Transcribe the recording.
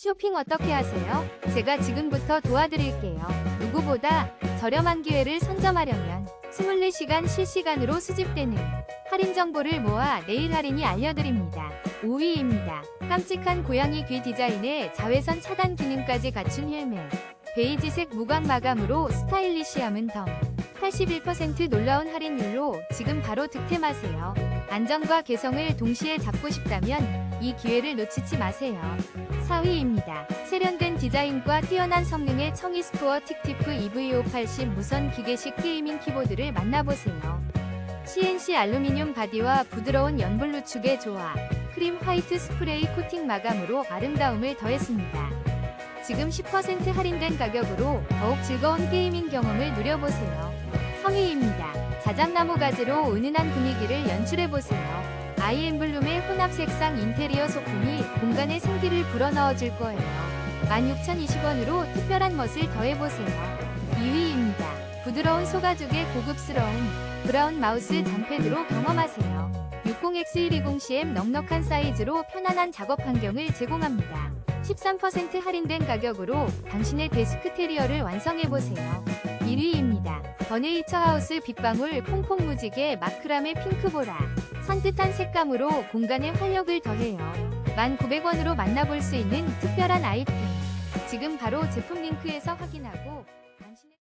쇼핑 어떻게 하세요? 제가 지금부터 도와드릴게요. 누구보다 저렴한 기회를 선점하려면 24시간 실시간으로 수집되는 할인 정보를 모아 내일 할인이 알려드립니다. 5위입니다. 깜찍한 고양이 귀 디자인에 자외선 차단 기능까지 갖춘 헬멧. 베이지색 무광 마감으로 스타일리시함은 덤. 81% 놀라운 할인율로 지금 바로 득템하세요. 안정과 개성을 동시에 잡고 싶다면 이 기회를 놓치지 마세요. 4위입니다. 세련된 디자인과 뛰어난 성능의 청이 스토어 틱티프 EV580 무선 기계식 게이밍 키보드를 만나보세요. CNC 알루미늄 바디와 부드러운 연블루축의 조화, 크림 화이트 스프레이 코팅 마감으로 아름다움을 더했습니다. 지금 10% 할인된 가격으로 더욱 즐거운 게이밍 경험을 누려보세요. 성의입니다. 자작나무 가지로 은은한 분위기를 연출해보세요. 아이엠블룸의 혼합 색상 인테리어 소품이 공간에 생기를 불어넣어 줄 거예요. 16,020원으로 특별한 멋을 더해보세요. 2위입니다. 부드러운 소가죽의 고급스러운 브라운 마우스 장패드로 경험하세요. 60X120CM 넉넉한 사이즈로 편안한 작업 환경을 제공합니다. 13% 할인된 가격으로 당신의 데스크 테리어를 완성해보세요. 1위입니다. 버네이처 하우스 빗방울 퐁퐁 무지개 마크람의 핑크보라. 산뜻한 색감으로 공간에 활력을 더해요. 1,900원으로 만나볼 수 있는 특별한 아이템. 지금 바로 제품 링크에서 확인하고 당신의